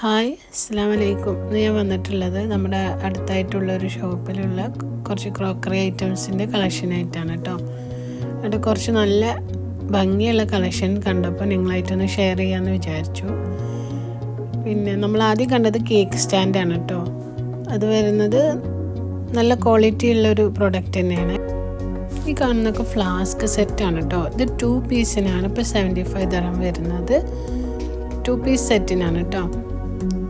Hi അസ്സാം വലൈക്കും ഇന്ന് ഞാൻ വന്നിട്ടുള്ളത് നമ്മുടെ അടുത്തായിട്ടുള്ള ഒരു ഷോപ്പിലുള്ള കുറച്ച് ക്രോക്കറി ഐറ്റംസിന്റെ കളക്ഷനായിട്ടാണ് കേട്ടോ. അവിടെ കുറച്ച് നല്ല ഭംഗിയുള്ള കളക്ഷൻ കണ്ടപ്പോൾ നിങ്ങളായിട്ടൊന്ന് ഷെയർ ചെയ്യാമെന്ന് വിചാരിച്ചു. പിന്നെ നമ്മൾ ആദ്യം കണ്ടത് കേക്ക് സ്റ്റാൻഡാണ് കേട്ടോ. അത് വരുന്നത് നല്ല ക്വാളിറ്റി ഉള്ളൊരു പ്രോഡക്റ്റ് തന്നെയാണ്. ഈ കാണുന്നൊക്കെ ഫ്ലാസ്ക് സെറ്റാണ് കേട്ടോ. ഇത് ടു പീസിനാണ് ഇപ്പോൾ സെവന്റി ഫൈവ് തരം വരുന്നത്. ടു പീസ് സെറ്റിനാണ് കേട്ടോ.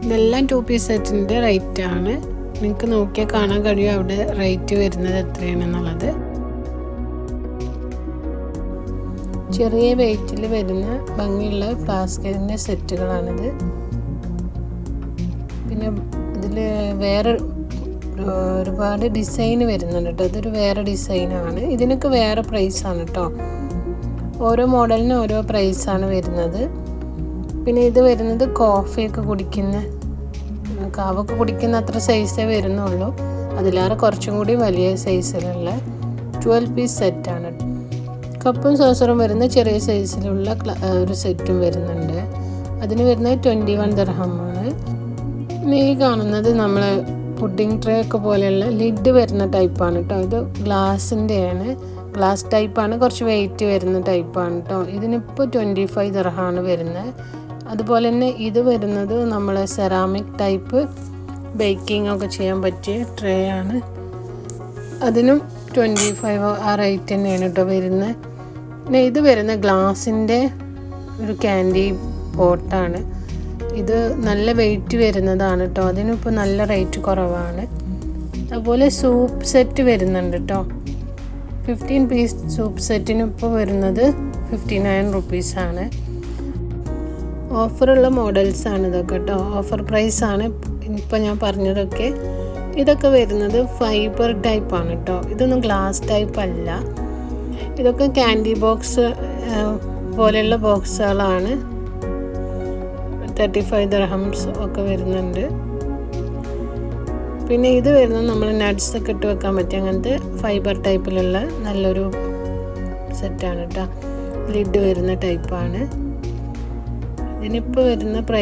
ഇതെല്ലാം ടു പീസ് സെറ്റിന്റെ റേറ്റ് ആണ്. നിങ്ങൾക്ക് നോക്കിയാൽ കാണാൻ കഴിയും അവിടെ റേറ്റ് വരുന്നത് എത്രയാണെന്നുള്ളത്. ചെറിയ വെയിറ്റിൽ വരുന്ന ഭംഗിയുള്ള ഫ്ലാസ്കിന്റെ സെറ്റുകളാണിത് പിന്നെ ഇതിൽ വേറെ ഒരുപാട് ഡിസൈൻ വരുന്നുണ്ട് കേട്ടോ ഇതൊരു വേറെ ഡിസൈനാണ് ഇതിനൊക്കെ വേറെ പ്രൈസാണ് കേട്ടോ ഓരോ മോഡലിനും ഓരോ പ്രൈസാണ് വരുന്നത്. പിന്നെ ഇത് വരുന്നത് കോഫിയൊക്കെ കുടിക്കുന്ന കാവൊക്കെ കുടിക്കുന്ന അത്ര സൈസേ വരുന്നുള്ളൂ. അതിലേറെ കുറച്ചും കൂടി വലിയ സൈസിലുള്ള ട്വൽവ് പീസ് സെറ്റാണ് കപ്പും സോസറും വരുന്ന ചെറിയ സൈസിലുള്ള ഒരു സെറ്റും വരുന്നുണ്ട്. അതിന് വരുന്നത് ട്വന്റി വൺ ദർഹമാണ് ഈ കാണുന്നത് നമ്മൾ പുഡിംഗ് ട്രേ ഒക്കെ പോലെയുള്ള ലിഡ് വരുന്ന ടൈപ്പാണ് കേട്ടോ ഇത് ഗ്ലാസിന്റെയാണ് ഗ്ലാസ് ടൈപ്പാണ് കുറച്ച് വെയിറ്റ് വരുന്ന ടൈപ്പാണ് കേട്ടോ ഇതിനിപ്പോൾ ട്വന്റി ഫൈവ് ദർഹമാണ് വരുന്നത്. അതുപോലെ തന്നെ ഇത് വരുന്നത് നമ്മൾ സെറാമിക് ടൈപ്പ് ബേക്കിംഗ് ഒക്കെ ചെയ്യാൻ പറ്റിയ ട്രേ ആണ്. അതിനും ട്വന്റി ഫൈവ് ആ റേറ്റ് തന്നെയാണ് കേട്ടോ വരുന്നത് പിന്നെ ഇത് വരുന്ന ഗ്ലാസിന്റെ ഒരു ക്യാൻഡി പോട്ടാണ് ഇത് നല്ല വെയിറ്റ് വരുന്നതാണ് കേട്ടോ അതിനിപ്പോൾ നല്ല റേറ്റ് കുറവാണ്. അതുപോലെ സൂപ്പ് സെറ്റ് വരുന്നുണ്ട് കേട്ടോ ഫിഫ്റ്റീൻ പീസ് സൂപ്പ് സെറ്റിനിപ്പോൾ വരുന്നത് ഫിഫ്റ്റി നയൻ റുപ്പീസാണ് ഓഫറുള്ള മോഡൽസാണ് ഇതൊക്കെ കേട്ടോ. ഓഫർ പ്രൈസാണ് ഇപ്പോൾ ഞാൻ പറഞ്ഞതൊക്കെ. ഇതൊക്കെ വരുന്നത് ഫൈബർ ടൈപ്പാണ് കേട്ടോ. ഇതൊന്നും ഗ്ലാസ് ടൈപ്പ് അല്ല. ഇതൊക്കെ ക്യാൻഡി ബോക്സ് പോലെയുള്ള ബോക്സുകളാണ് തേർട്ടി ഫൈവ് ദർഹംസ് ഒക്കെ വരുന്നുണ്ട്. പിന്നെ ഇത് വരുന്നത് നമ്മൾ നട്ട്സ് ഒക്കെ ഇട്ട് വെക്കാൻ പറ്റിയ അങ്ങനത്തെ ഫൈബർ ടൈപ്പിലുള്ള നല്ലൊരു സെറ്റാണ് കേട്ടോ. ലിഡ് വരുന്ന ടൈപ്പാണ് ഇതിനിപ്പോൾ വരുന്ന പ്രൈസ്